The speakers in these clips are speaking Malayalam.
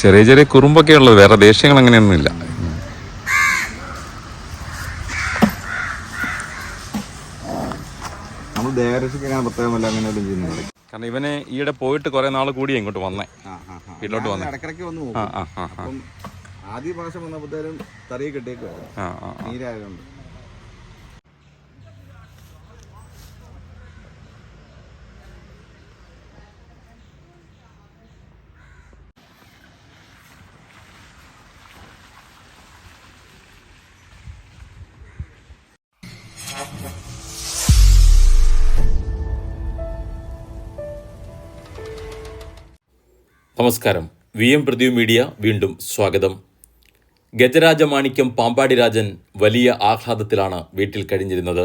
ചെറിയ ചെറിയ കുറുമ്പൊക്കെ ഉള്ളത് വേറെ ദേഷ്യങ്ങൾ അങ്ങനെയൊന്നുമില്ല. കാരണം ഇവനെ ഈയിടെ പോയിട്ട് കുറെ നാൾ കൂടി ഇങ്ങോട്ട് വന്നേ. വീട്ടിലോട്ട് വന്നേ. ഇടക്കിടയ്ക്ക് വന്ന് ആദ്യ പ്രാവശ്യം വന്നപ്പോഴത്തേനും തറിയെ കെട്ടിയേക്കുവായിരുന്നു. നീരായതുകൊണ്ട്. നമസ്കാരം. വി എം പ്രദീപ് മീഡിയ വീണ്ടും സ്വാഗതം. ഗജരാജമാണിക്യം പാമ്പാടി രാജൻ വലിയ ആഹ്ലാദത്തിലാണ് വീട്ടിൽ കഴിഞ്ഞിരുന്നത്.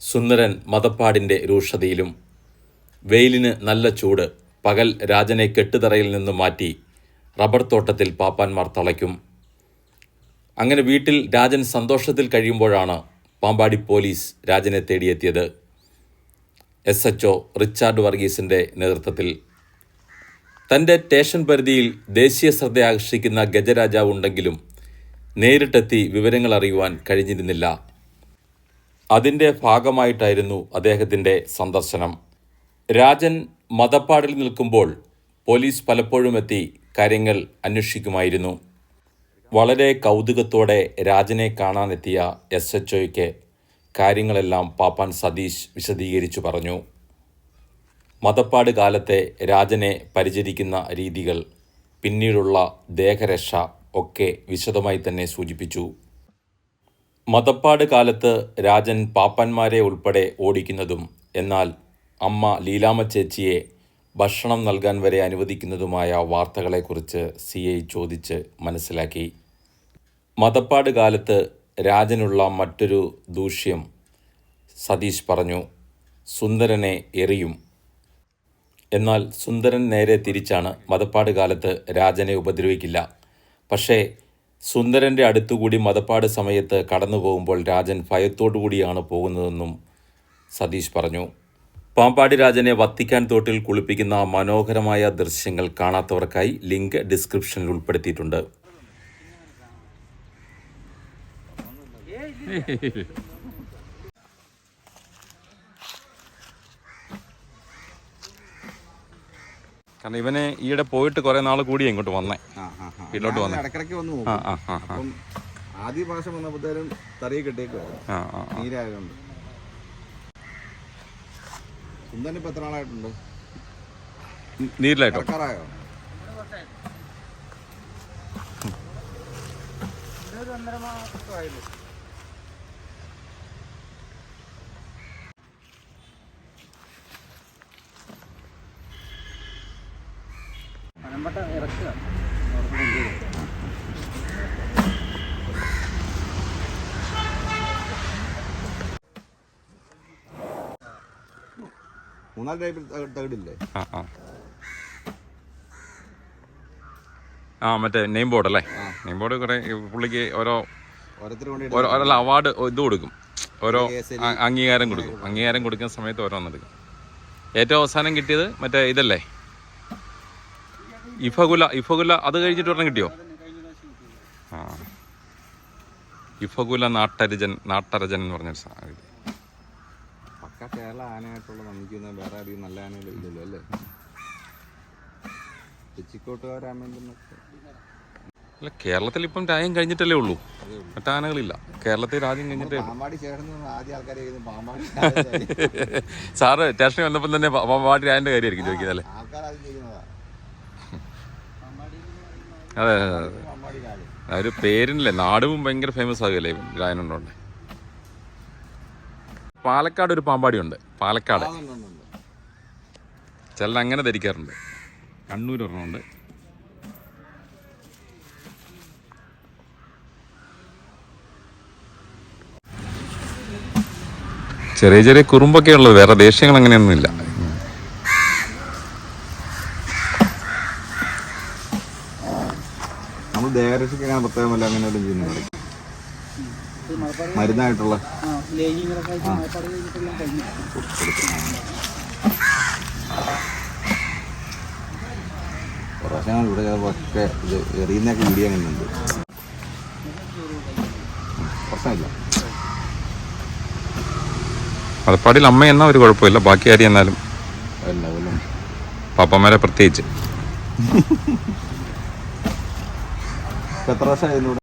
സുന്ദരൻ മതപ്പാടിന്റെ രൂക്ഷതയിലും വെയിലിന് നല്ല ചൂട് പകൽ രാജനെ കെട്ടുതറയിൽ നിന്ന് മാറ്റി റബ്ബർ തോട്ടത്തിൽ പാപ്പാന്മാർ തളയ്ക്കും. അങ്ങനെ വീട്ടിൽ രാജൻ സന്തോഷത്തിൽ കഴിയുമ്പോഴാണ് പാമ്പാടി പോലീസ് രാജനെ തേടിയെത്തിയത്. എസ് എച്ച് റിച്ചാർഡ് വർഗീസിന്റെ നേതൃത്വത്തിൽ തന്റെ സ്റ്റേഷൻ പരിധിയിൽ ദേശീയ ശ്രദ്ധ ആകർഷിക്കുന്ന ഗജരാജാവ് ഉണ്ടെങ്കിലും നേരിട്ടെത്തി വിവരങ്ങൾ അറിയുവാൻ കഴിഞ്ഞിരുന്നില്ല. അതിന്റെ ഭാഗമായിട്ടായിരുന്നു അദ്ദേഹത്തിന്റെ സന്ദർശനം. രാജൻ മതപ്പാടിൽ നിൽക്കുമ്പോൾ പോലീസ് പലപ്പോഴും എത്തി കാര്യങ്ങൾ അന്വേഷിക്കുമായിരുന്നു. വളരെ കൗതുകത്തോടെ രാജനെ കാണാനെത്തിയ എസ് എച്ച് ഒയ്ക്ക് കാര്യങ്ങളെല്ലാം പാപ്പാൻ സതീഷ് വിശദീകരിച്ചു പറഞ്ഞു. മതപ്പാട് കാലത്തെ രാജനെ പരിചരിക്കുന്ന രീതികൾ പിന്നീടുള്ള ദേഹരക്ഷ ഒക്കെ വിശദമായി തന്നെ സൂചിപ്പിച്ചു. മതപ്പാട് കാലത്ത് രാജൻ പാപ്പന്മാരെ ഉൾപ്പെടെ ഓടിക്കുന്നതും എന്നാൽ അമ്മ ലീലാമ ചേച്ചിയെ ഭക്ഷണം നൽകാൻ വരെ അനുവദിക്കുന്നതുമായ വാർത്തകളെക്കുറിച്ച് സി ഐ ചോദിച്ച് മനസ്സിലാക്കി. മതപ്പാട് കാലത്ത് രാജനുള്ള മറ്റൊരു ദൂഷ്യം സതീഷ് പറഞ്ഞു സുന്ദരനെ എറിയും. എന്നാൽ സുന്ദരൻ നേരെ തിരിച്ചാണ് മതപ്പാട് കാലത്ത് രാജനെ ഉപദ്രവിക്കില്ല. പക്ഷേ സുന്ദരന്റെ അടുത്തുകൂടി മതപ്പാട് സമയത്ത് കടന്നു പോകുമ്പോൾ രാജൻ ഭയത്തോടു കൂടിയാണ് പോകുന്നതെന്നും സതീഷ് പറഞ്ഞു. പാമ്പാടി രാജനെ വത്തിക്കാൻ തോട്ടിൽ കുളിപ്പിക്കുന്ന മനോഹരമായ ദൃശ്യങ്ങൾ കാണാത്തവർക്കായി ലിങ്ക് ഡിസ്ക്രിപ്ഷനിൽ ഉൾപ്പെടുത്തിയിട്ടുണ്ട്. കാരണം ഇവനെ ഈയിടെ പോയിട്ട് കുറെ നാൾ കൂടി ഇങ്ങോട്ട് വന്നേ. വീട്ടിലോട്ട് വന്നേ. ഇടക്കിടയ്ക്ക് വന്ന് ആദ്യ പ്രാവശ്യം വന്നപ്പോഴത്തേനും തറിയെ കെട്ടിയേക്കുവായിരുന്നു. നീരായതുകൊണ്ട്. സുന്ദരൻ ഇപ്പൊ എത്ര നാളായിട്ടുണ്ട്? നീരിലായിട്ടോ? മൂന്നാൽ തകിടില്ലേ? ആ ആ. ആ മറ്റേ നെയിം ബോർഡ് അല്ലേ? നെയിം ബോർഡ് കുറെ പുള്ളിക്ക് ഓരോ ഓരോ അവാർഡ് ഇത് കൊടുക്കും. ഓരോ അംഗീകാരം കൊടുക്കും. അംഗീകാരം കൊടുക്കുന്ന സമയത്ത് ഓരോന്നെടുക്കും. ഏറ്റവും അവസാനം കിട്ടിയത് മറ്റേ ഇതല്ലേ? ഇഫകുല ഇഫകുല അത് കഴിഞ്ഞിട്ട് ഒരെണ്ണം കിട്ടിയോ? ആ. ഇഫകുല നാട്ടരജൻ നാട്ടരജൻ എന്ന് പറഞ്ഞൊരു സാധനം പക്ക കേരള ആനയായിട്ടുള്ള നമുക്കൊന്നും വേറെ അധികം നല്ല ആനകൾ ഇല്ലല്ലോ അല്ലേ? അല്ല കേരളത്തിൽ ഇപ്പം രാജ്യം കഴിഞ്ഞിട്ടല്ലേ ഉള്ളൂ. മറ്റു ആനകളില്ല. കേരളത്തിൽ രാജ്യം കഴിഞ്ഞിട്ടേ സാറ് സ്റ്റേഷനിൽ വന്നപ്പം തന്നെ പാമ്പാടി രാജന്റെ കാര്യമായിരിക്കും ചോദിക്കുന്നത് അല്ലേ? അതെ അതെ അതെ. ഒരു പേരിനല്ലേ? നാടും ഭയങ്കര ഫേമസ് ആകുമല്ലേ രാജനുണ്ടോണ്ട് പാലക്കാട് ഒരു പാമ്പാടിയുണ്ട് പാലക്കാട്. ചിലർ അങ്ങനെ ധരിക്കാറുണ്ട്. കണ്ണൂർ ഒരെണ്ണമുണ്ട്. ചെറിയ ചെറിയ കുറുമ്പൊക്കെ ഉള്ളത് വേറെ ദേഷ്യങ്ങൾ അങ്ങനെയൊന്നുമില്ല ദേഹരക്ഷയ്ക്ക് അങ്ങനെ പ്രത്യേകം വല്ല അങ്ങനെ വല്ലതും ചെയ്യുന്നുണ്ട് മരുന്നായിട്ടുള്ള പ്രാവശ്യം ഇവിടെ ചിലപ്പോൾ ഇത് എറിയുന്നൊക്കെ വീഡിയോ അങ്ങനെയുണ്ട് പ്രശ്നമില്ല മലപ്പാടിയിൽ അമ്മ എന്നാ ഒരു കുഴപ്പമില്ല. ബാക്കി ആരും എന്നാലും അല്ല അതെല്ലാം പാപ്പന്മാരെ പ്രത്യേകിച്ച്. എത്ര വർഷമായിരുന്നു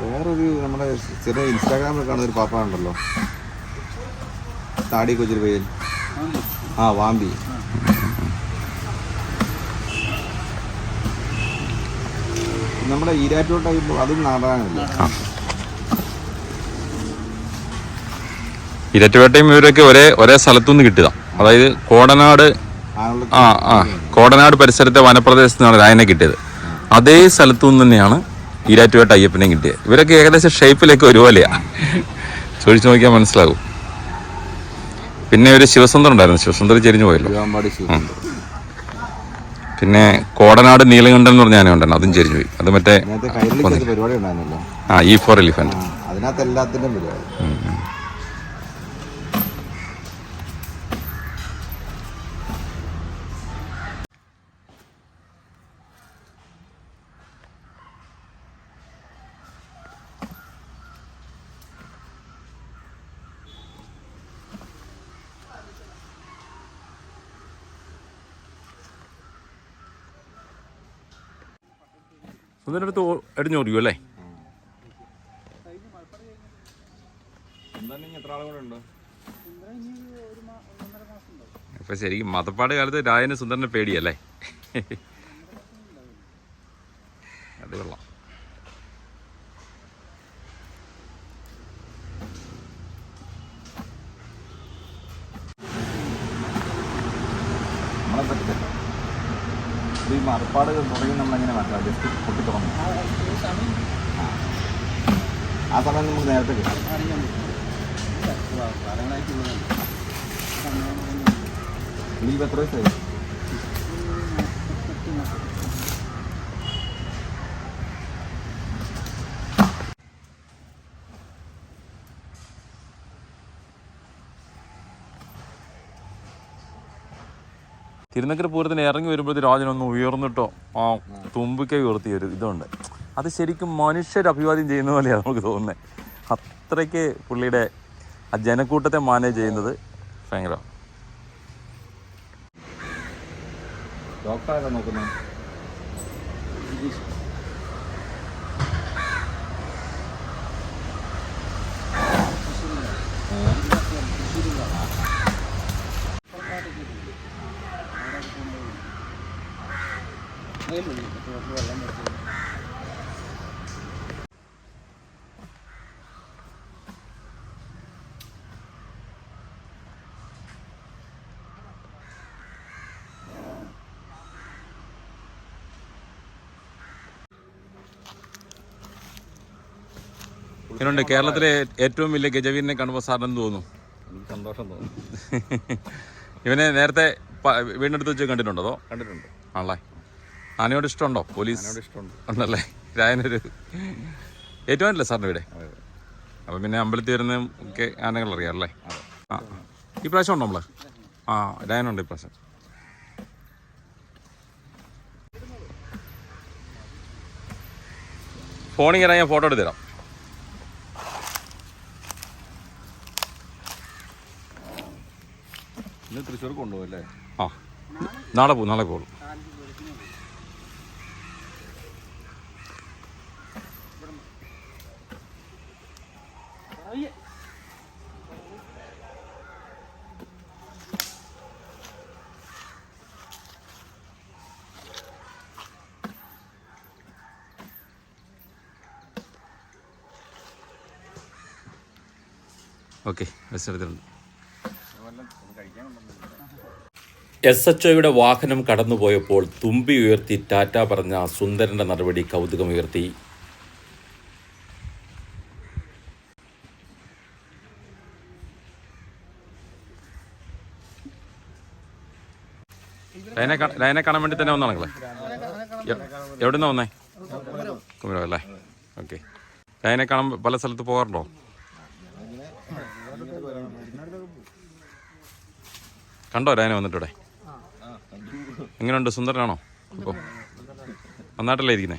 വേറൊരു നമ്മുടെ ചെറിയ ഇൻസ്റ്റാഗ്രാമിൽ കാണുന്ന ഒരു പാപ്പ ഉണ്ടല്ലോ താടി കൊച്ചിരി പയ്യൻ. ആ വാമ്പി. നമ്മുടെ ഈരാറ്റോട്ട അതും നാടകമല്ലേ ഇരട്ടുപേട്ടയും ഇവരൊക്കെ ഒരേ ഒരേ സ്ഥലത്തുനിന്ന് കിട്ടിയതാ. അതായത് കോടനാട് ആ ആ. കോടനാട് പരിസരത്തെ വനപ്രദേശത്തു നിന്നാണ് രായനെ കിട്ടിയത്. അതേ സ്ഥലത്തു നിന്ന് തന്നെയാണ് ഈരാറ്റുപേട്ട അയ്യപ്പനെയും കിട്ടിയത്. ഇവരൊക്കെ ഏകദേശം ഷേപ്പിലേക്ക് ഒരുപോലെയാ. ചോദിച്ചു നോക്കിയാൽ മനസ്സിലാകും. പിന്നെ ഒരു ശിവസുന്ദർ ഉണ്ടായിരുന്നു. ശിവസുന്ദർ ചെരിഞ്ഞു പോയല്ലോ. പിന്നെ കോടനാട് നീലകണ്ഠൻ എന്ന് പറഞ്ഞ ആന ഉണ്ടായിരുന്നു അതും ചെരിഞ്ഞു പോയി. അത് മറ്റേ ആ ഈ ഫോർ എലിഫന്റ് അതിനകത്ത് എല്ലാത്തിന്റെയും സുന്ദരന്റെ അടുത്ത് എടിഞ്ഞു ഓടിക്കും അല്ലേ ഇപ്പൊ ശരിക്കും മതപ്പാട് കാലത്ത് രായന് സുന്ദരനെ പേടിയല്ലേ അത് കൊള്ളാം നമ്മളെ പറ്റില്ല ഈ മറുപാട് തുടങ്ങി നമ്മളെങ്ങനെ മനസ്സിലാവും ജസ്റ്റ് പൊട്ടി തുടങ്ങും. ആ സമയം നമുക്ക് നേരത്തെ കിട്ടും. ഇനിയിപ്പോൾ എത്ര വയസ്സായി? തിരുനക്കര പൂരത്തിന് ഇറങ്ങി വരുമ്പോഴത്തെ രാജനൊന്ന് ഉയർന്നിട്ടോ ആ തുമ്പിക്കൈ ഉയർത്തിയ ഒരു ഇതുണ്ട്. അത് ശരിക്കും മനുഷ്യർ അഭിവാദ്യം ചെയ്യുന്ന പോലെയാണ് നമുക്ക് തോന്നുന്നത് അത്രയ്ക്ക് പുള്ളിയുടെ ആ ജനക്കൂട്ടത്തെ മാനേജ് ചെയ്യുന്നത് ഭയങ്കര ഡോക്ടറാണ് നോക്കുന്നത് ഇതിനുണ്ട്. കേരളത്തിലെ ഏറ്റവും വലിയ ഗജവീരനെ കാണുമ്പോൾ സാറിന് തോന്നുന്നു സന്തോഷം തോന്നുന്നു ഇവനെ നേരത്തെ വീടിനടുത്ത് വെച്ച് കണ്ടിട്ടുണ്ടോ അതോ? കണ്ടിട്ടുണ്ട്. ആണല്ലേ? ആനയോട് ഇഷ്ടമുണ്ടോ? പോലീസ് ഉണ്ടല്ലേ? രായനൊരു ഏറ്റവും അല്ലേ സാറിന്റെ ഇവിടെ അപ്പം പിന്നെ അമ്പലത്തിൽ വരുന്ന ഒക്കെ ആനകൾ അറിയാം അല്ലേ ആ. ഈ പ്രാവശ്യം ഉണ്ടോ നമ്മൾ? ആ രായനുണ്ട് ഈ പ്രാവശ്യം. ഫോണിങ്ങനെ ഞാൻ ഫോട്ടോ എടുത്തു തരാം. തൃശ്ശൂർ ആ. നാളെ പോകും നാളെ പോകും ഓക്കെ ബസ് എടുത്തിട്ടുണ്ട്. എസ് എച്ച് ഒയുടെ വാഹനം കടന്നുപോയപ്പോൾ തുമ്പി ഉയർത്തി ടാറ്റ പറഞ്ഞ സുന്ദരന്റെ നടപടി കൗതുകമുയർത്തി. ലൈനെ കാണാൻ വേണ്ടി തന്നെ വന്നാണെങ്കിലേ കാണാൻ എവിടെ നിന്നാ വന്നേ? കുമരോ അല്ലേ? ഓക്കെ. ലൈനെ കാണാൻ പല സ്ഥലത്ത് പോകാറുണ്ടോ? കണ്ടോ രാനെ വന്നിട്ടൂടെ? എങ്ങനെയുണ്ട് സുന്ദരനാണോ? അപ്പോൾ നന്നായിട്ടല്ലേ ഇരിക്കുന്നേ?